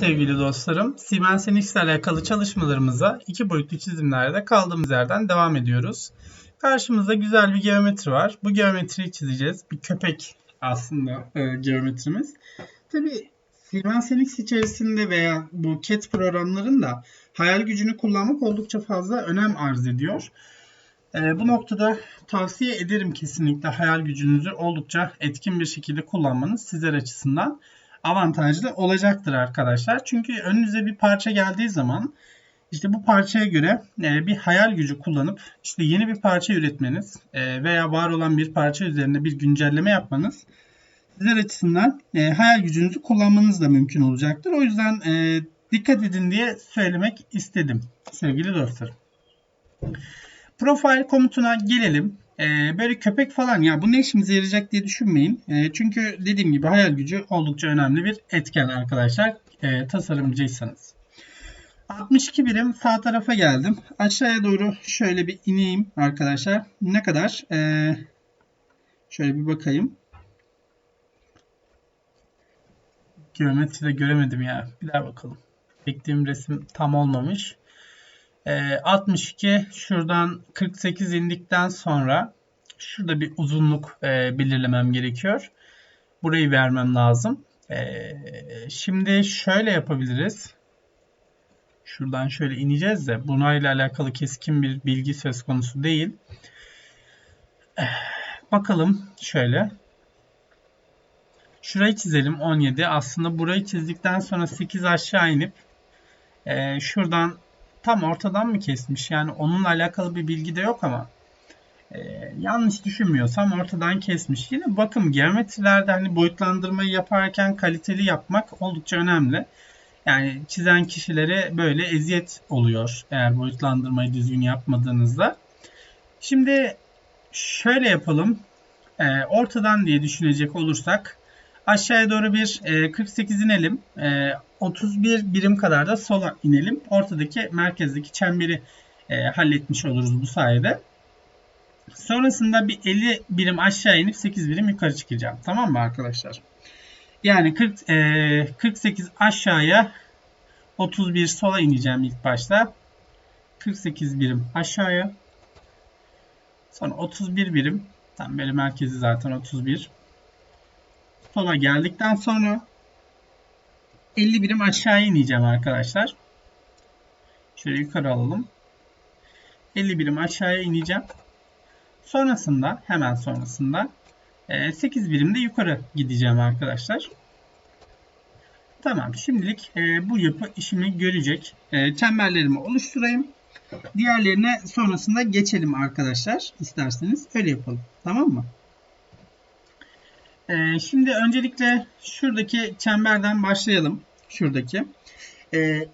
Sevgili dostlarım, Siemens NX ile alakalı çalışmalarımıza iki boyutlu çizimlerde kaldığımız yerden devam ediyoruz. Karşımızda güzel bir geometri var. Bu geometriyi çizeceğiz. Bir köpek aslında e, geometrimiz. Tabi Siemens NX içerisinde veya bu CAD programlarında hayal gücünü kullanmak oldukça fazla önem arz ediyor. E, bu noktada tavsiye ederim kesinlikle hayal gücünüzü oldukça etkin bir şekilde kullanmanız sizler açısından avantajlı olacaktır arkadaşlar. Çünkü önünüze bir parça geldiği zaman işte bu parçaya göre e, bir hayal gücü kullanıp işte yeni bir parça üretmeniz e, veya var olan bir parça üzerinde bir güncelleme yapmanız sizler açısından e, hayal gücünüzü kullanmanız da mümkün olacaktır. O yüzden dikkat edin diye söylemek istedim sevgili dostlar. Profile komutuna gelelim. Ee, böyle köpek falan ya bu ne işimize yarayacak diye düşünmeyin. Ee, çünkü dediğim gibi hayal gücü oldukça önemli bir etken arkadaşlar. E, tasarımcıysanız. 62 birim sağ tarafa geldim. Aşağıya doğru şöyle bir ineyim arkadaşlar. Ne kadar? Ee, şöyle bir bakayım. Geometride göremedim ya. Bir daha bakalım. Beklediğim resim tam olmamış. 62 ee, şuradan 48 indikten sonra şurada bir uzunluk e, belirlemem gerekiyor. Burayı vermem lazım. Ee, şimdi şöyle yapabiliriz. Şuradan şöyle ineceğiz de bunayla alakalı keskin bir bilgi söz konusu değil. Ee, bakalım şöyle. Şurayı çizelim 17. Aslında burayı çizdikten sonra 8 aşağı inip e, şuradan tam ortadan mı kesmiş? Yani onunla alakalı bir bilgi de yok ama e, yanlış düşünmüyorsam ortadan kesmiş. Yine bakım geometrilerde hani boyutlandırmayı yaparken kaliteli yapmak oldukça önemli. Yani çizen kişilere böyle eziyet oluyor eğer boyutlandırmayı düzgün yapmadığınızda. Şimdi şöyle yapalım. E, ortadan diye düşünecek olursak aşağıya doğru bir e, 48 inelim. E, 31 birim kadar da sola inelim. Ortadaki merkezdeki çemberi e, halletmiş oluruz bu sayede. Sonrasında bir 50 birim aşağı inip 8 birim yukarı çıkacağım. Tamam mı arkadaşlar? Yani 40, e, 48 aşağıya 31 sola ineceğim ilk başta. 48 birim aşağıya. Sonra 31 birim. Tam böyle merkezi zaten 31. Sola geldikten sonra 50 birim aşağı ineceğim arkadaşlar. Şöyle yukarı alalım. 50 birim aşağıya ineceğim. Sonrasında hemen sonrasında 8 e, birim de yukarı gideceğim arkadaşlar. Tamam şimdilik e, bu yapı işimi görecek. E, çemberlerimi oluşturayım. Diğerlerine sonrasında geçelim arkadaşlar. İsterseniz öyle yapalım. Tamam mı? Ee, şimdi öncelikle şuradaki çemberden başlayalım. Şuradaki. Ee,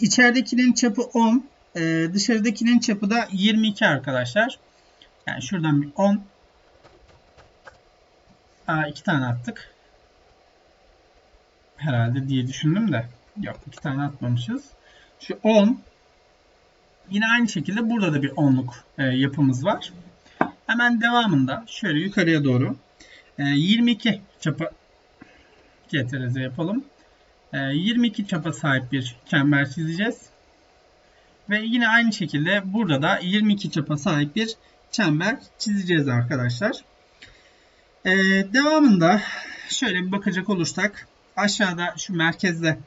içeridekinin çapı 10. E, dışarıdakinin çapı da 22 arkadaşlar. Yani şuradan bir 10. Aa, iki tane attık. Herhalde diye düşündüm de. Yok iki tane atmamışız. Şu 10. Yine aynı şekilde burada da bir 10'luk e, yapımız var. Hemen devamında şöyle yukarıya doğru 22 ee, çapa CTRZ yapalım. 22 ee, çapa sahip bir çember çizeceğiz. Ve yine aynı şekilde burada da 22 çapa sahip bir çember çizeceğiz arkadaşlar. Ee, devamında şöyle bir bakacak olursak aşağıda şu merkezde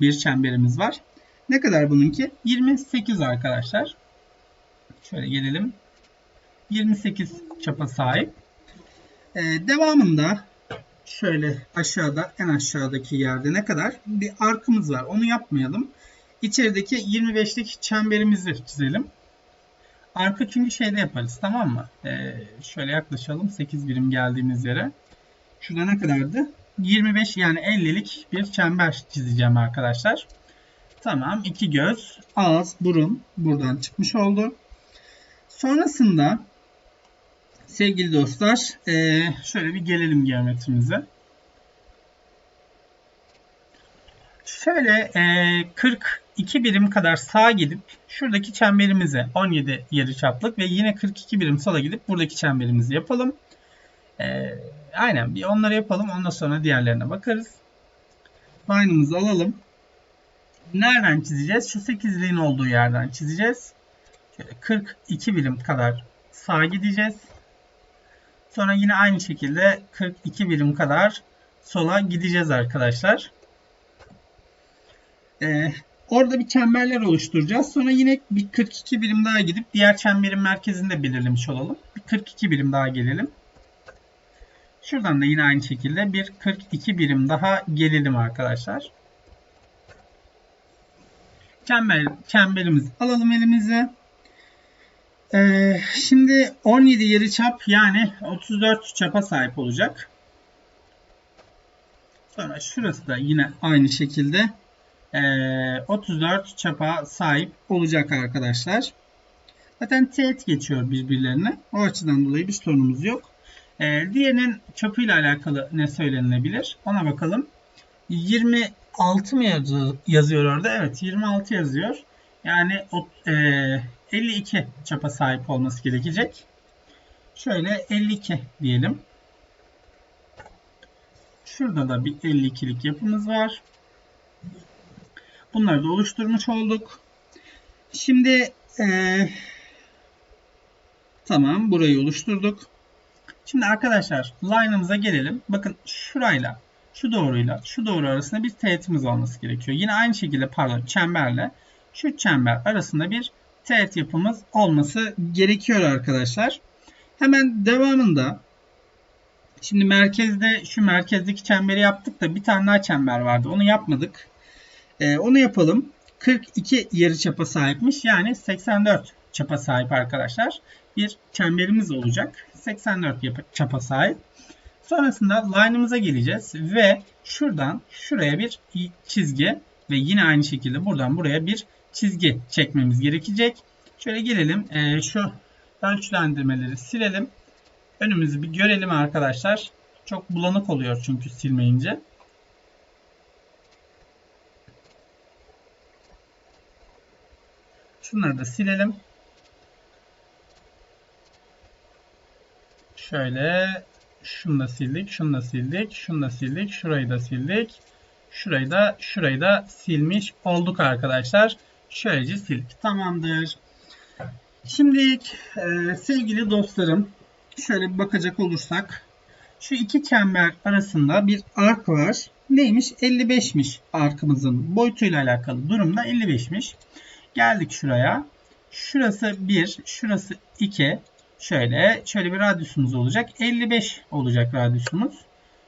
bir çemberimiz var. Ne kadar bununki? 28 arkadaşlar. Şöyle gelelim. 28 çapa sahip. Ee, devamında şöyle aşağıda en aşağıdaki yerde ne kadar bir arkımız var. Onu yapmayalım. İçerideki 25'lik çemberimizi çizelim. Arka çünkü şeyde yaparız tamam mı? Ee, şöyle yaklaşalım 8 birim geldiğimiz yere. Şurada ne kadardı? 25 yani 50'lik bir çember çizeceğim arkadaşlar. Tamam iki göz, ağız, burun buradan çıkmış oldu. Sonrasında Sevgili dostlar e, şöyle bir gelelim geometrimize. Şöyle 42 e, birim kadar sağa gidip şuradaki çemberimize 17 yarıçaplık ve yine 42 birim sola gidip buradaki çemberimizi yapalım. E, aynen bir onları yapalım ondan sonra diğerlerine bakarız. Line'ımızı alalım. Nereden çizeceğiz? Şu 8'liğin olduğu yerden çizeceğiz. Şöyle 42 birim kadar sağa gideceğiz. Sonra yine aynı şekilde 42 birim kadar sola gideceğiz arkadaşlar. Ee, orada bir çemberler oluşturacağız. Sonra yine bir 42 birim daha gidip diğer çemberin merkezini de belirlemiş olalım. Bir 42 birim daha gelelim. Şuradan da yine aynı şekilde bir 42 birim daha gelelim arkadaşlar. Çember, çemberimizi alalım elimize. Ee, şimdi 17 yarıçap yani 34 çapa sahip olacak. Sonra şurası da yine aynı şekilde e, 34 çapa sahip olacak arkadaşlar. Zaten teğet geçiyor birbirlerine. O açıdan dolayı bir sorunumuz yok. E, diğerinin çapıyla alakalı ne söylenilebilir? Ona bakalım. 26 mı yazıyor orada? Evet 26 yazıyor. Yani 52 çapa sahip olması gerekecek. Şöyle 52 diyelim. Şurada da bir 52'lik yapımız var. Bunları da oluşturmuş olduk. Şimdi ee, tamam burayı oluşturduk. Şimdi arkadaşlar line'ımıza gelelim. Bakın şurayla şu doğruyla şu doğru arasında bir teğetimiz olması gerekiyor. Yine aynı şekilde pardon çemberle şu çember arasında bir teğet yapımız olması gerekiyor arkadaşlar. Hemen devamında şimdi merkezde şu merkezdeki çemberi yaptık da bir tane daha çember vardı. Onu yapmadık. Ee, onu yapalım. 42 yarı çapa sahipmiş. Yani 84 çapa sahip arkadaşlar. Bir çemberimiz olacak. 84 çapa sahip. Sonrasında line'ımıza geleceğiz ve şuradan şuraya bir çizgi ve yine aynı şekilde buradan buraya bir çizgi çekmemiz gerekecek. Şöyle gelelim. E, şu ölçülendirmeleri silelim. Önümüzü bir görelim arkadaşlar. Çok bulanık oluyor çünkü silmeyince. Şunları da silelim. Şöyle şunu da sildik, şunu da sildik, şunu da sildik, şurayı da sildik. Şurayı da şurayı da silmiş olduk arkadaşlar. Şöylece sildik. Tamamdır. Şimdi e, sevgili dostlarım şöyle bir bakacak olursak şu iki çember arasında bir ark var. Neymiş? 55'miş arkımızın boyutuyla alakalı durumda 55'miş. Geldik şuraya. Şurası 1, şurası 2. Şöyle şöyle bir radyusumuz olacak. 55 olacak radyusumuz.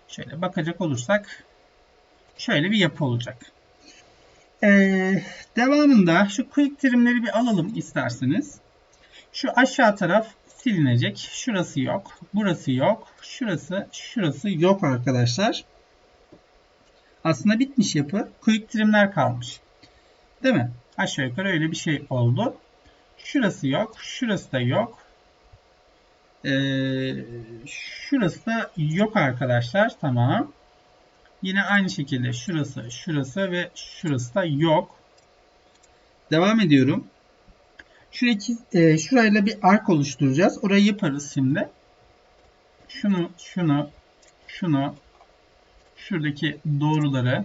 Şöyle bakacak olursak şöyle bir yapı olacak. Ee, devamında şu quick trimleri bir alalım isterseniz. Şu aşağı taraf silinecek. Şurası yok. Burası yok. Şurası, şurası yok arkadaşlar. Aslında bitmiş yapı. Quick trimler kalmış. Değil mi? Aşağı yukarı öyle bir şey oldu. Şurası yok. Şurası da yok. Ee, şurası da yok arkadaşlar. Tamam. Yine aynı şekilde şurası, şurası ve şurası da yok. Devam ediyorum. Şuradaki, e, şurayla bir ark oluşturacağız. Orayı yaparız şimdi. Şunu, şunu, şunu, şuradaki doğruları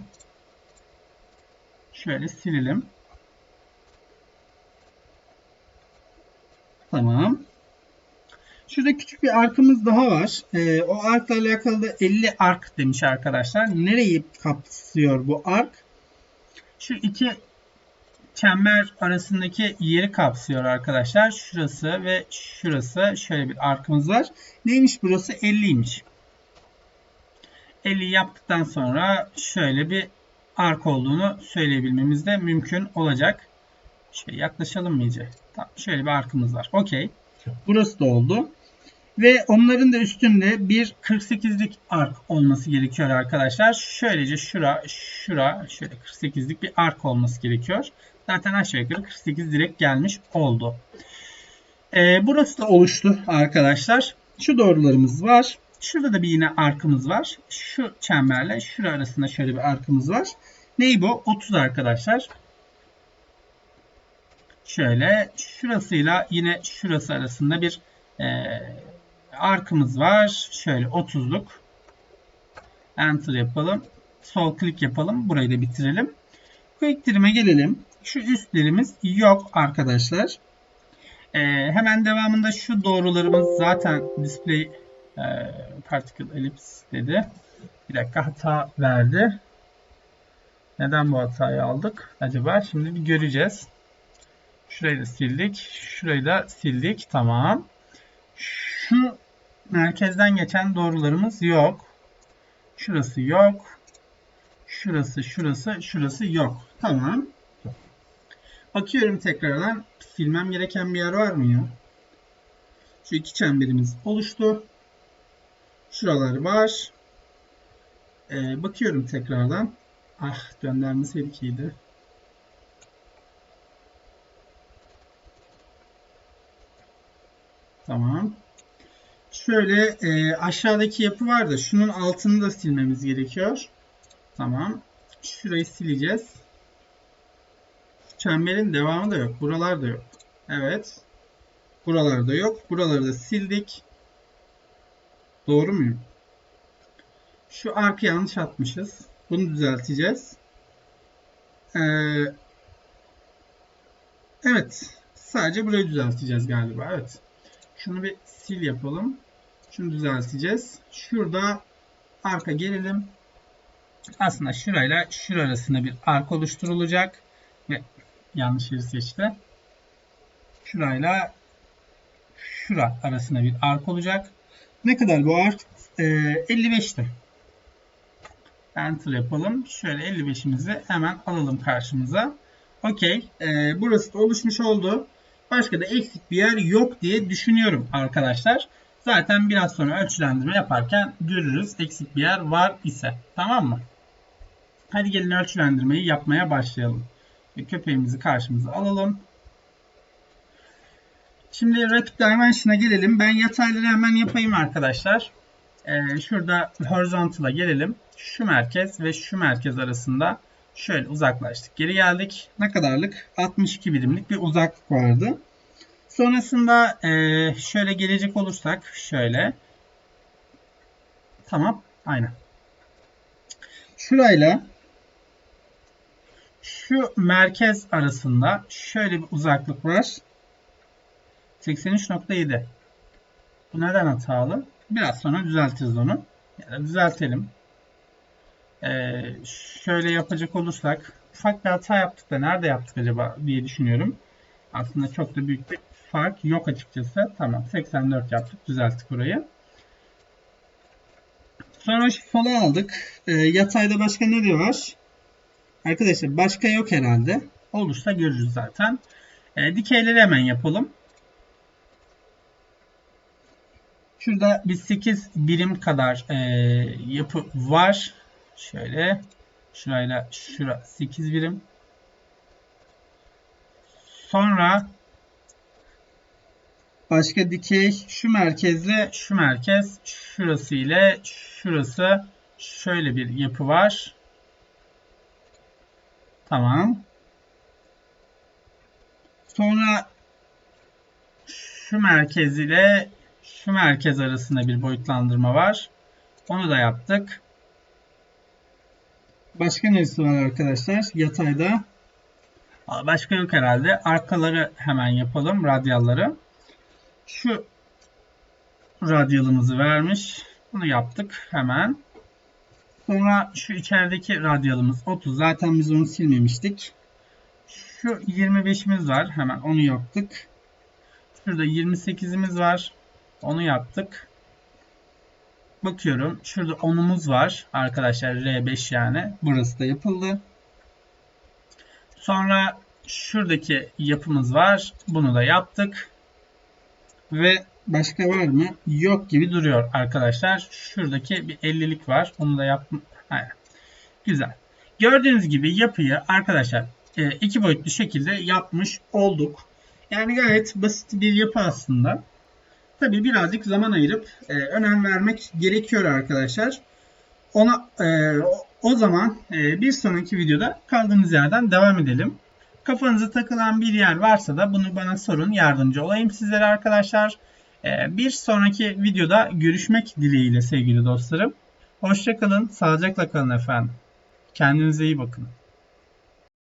şöyle silelim. Tamam. Şurada küçük bir arkımız daha var. Ee, o arkla alakalı da 50 ark demiş arkadaşlar. Nereyi kapsıyor bu ark? Şu iki çember arasındaki yeri kapsıyor arkadaşlar. Şurası ve şurası. Şöyle bir arkımız var. Neymiş burası? 50'ymiş. 50 yaptıktan sonra şöyle bir ark olduğunu söyleyebilmemiz de mümkün olacak. Şöyle yaklaşalım mı iyice? Tamam, şöyle bir arkımız var. Okey. Burası da oldu. Ve onların da üstünde bir 48'lik ark olması gerekiyor arkadaşlar. Şöylece şura, şura, şöyle 48'lik bir ark olması gerekiyor. Zaten aşağı yukarı 48 direkt gelmiş oldu. Ee, burası da oluştu arkadaşlar. Şu doğrularımız var. Şurada da bir yine arkımız var. Şu çemberle şura arasında şöyle bir arkımız var. Ney bu? 30 arkadaşlar. Şöyle şurasıyla yine şurası arasında bir e, arkımız var. Şöyle 30'luk. Enter yapalım. Sol klik yapalım. Burayı da bitirelim. Quick Trim'e gelelim. Şu üstlerimiz yok arkadaşlar. Ee, hemen devamında şu doğrularımız zaten display e, particle ellipse dedi. Bir dakika hata verdi. Neden bu hatayı aldık acaba? Şimdi bir göreceğiz. Şurayı da sildik. Şurayı da sildik. Tamam. Şu merkezden geçen doğrularımız yok. Şurası yok. Şurası, şurası, şurası yok. Tamam. Bakıyorum tekrardan. Silmem gereken bir yer var mı ya? Şu iki çemberimiz oluştu. Şuralar var. Ee, bakıyorum tekrardan. Ah göndermeseydik iyiydi. Tamam. Şöyle e, aşağıdaki yapı var da şunun altını da silmemiz gerekiyor. Tamam. Şurayı sileceğiz. Çemberin devamı da yok. Buralar da yok. Evet. Buralarda yok. Buraları da sildik. Doğru muyum? Şu arka yanlış atmışız. Bunu düzelteceğiz. Ee, evet. Sadece burayı düzelteceğiz galiba. Evet. Şunu bir sil yapalım. Şunu düzelteceğiz. Şurada arka gelelim. Aslında şurayla şura arasında bir ark oluşturulacak. Ve yanlış yeri seçti. Şurayla şura arasında bir ark olacak. Ne kadar bu ark? Ee, 55'ti. Enter yapalım. Şöyle 55'imizi hemen alalım karşımıza. Okey. Ee, burası da oluşmuş oldu. Başka da eksik bir yer yok diye düşünüyorum arkadaşlar. Zaten biraz sonra ölçülendirme yaparken görürüz eksik bir yer var ise. Tamam mı? Hadi gelin ölçülendirmeyi yapmaya başlayalım. Köpeğimizi karşımıza alalım. Şimdi Rapid Dimension'a gelelim. Ben yatayları hemen yapayım arkadaşlar. Ee, şurada Horizontal'a gelelim. Şu merkez ve şu merkez arasında şöyle uzaklaştık. Geri geldik. Ne kadarlık? 62 birimlik bir uzaklık vardı. Sonrasında e, şöyle gelecek olursak şöyle. Tamam. Aynen. Şurayla şu merkez arasında şöyle bir uzaklık var. 83.7. Bu neden hatalı? Biraz sonra düzeltiriz onu. Yani düzeltelim. Ee, şöyle yapacak olursak ufak bir hata yaptık da nerede yaptık acaba diye düşünüyorum. Aslında çok da büyük bir fark yok açıkçası. Tamam 84 yaptık düzelttik burayı. Sonra sola aldık. Ee, yatayda başka ne diyor var? Arkadaşlar başka yok herhalde. Olursa görürüz zaten. E, dikeyleri hemen yapalım. Şurada bir 8 birim kadar e, yapı var. Şöyle şurayla şura 8 birim. Sonra başka dikey şu merkezle şu merkez şurası ile şurası şöyle bir yapı var. Tamam. Sonra şu merkez ile şu merkez arasında bir boyutlandırma var. Onu da yaptık. Başka neresi var arkadaşlar? Yatayda. Başka yok herhalde. Arkaları hemen yapalım. Radyalları. Şu radyalımızı vermiş. Bunu yaptık hemen. Sonra şu içerideki radyalımız 30. Zaten biz onu silmemiştik. Şu 25'imiz var. Hemen onu yaptık. Şurada 28'imiz var. Onu yaptık. Bakıyorum. Şurada 10'umuz var. Arkadaşlar R5 yani. Burası da yapıldı. Sonra şuradaki yapımız var. Bunu da yaptık. Ve Başka var mı? Yok gibi duruyor arkadaşlar. Şuradaki bir 50'lik var. Onu da yaptım. Güzel. Gördüğünüz gibi yapıyı arkadaşlar e, iki boyutlu şekilde yapmış olduk. Yani gayet basit bir yapı aslında. Tabi birazcık zaman ayırıp e, önem vermek gerekiyor arkadaşlar. Ona e, o zaman e, bir sonraki videoda kaldığımız yerden devam edelim. Kafanıza takılan bir yer varsa da bunu bana sorun. Yardımcı olayım sizlere arkadaşlar. Ee, bir sonraki videoda görüşmek dileğiyle sevgili dostlarım. Hoşçakalın, sağlıcakla kalın efendim. Kendinize iyi bakın.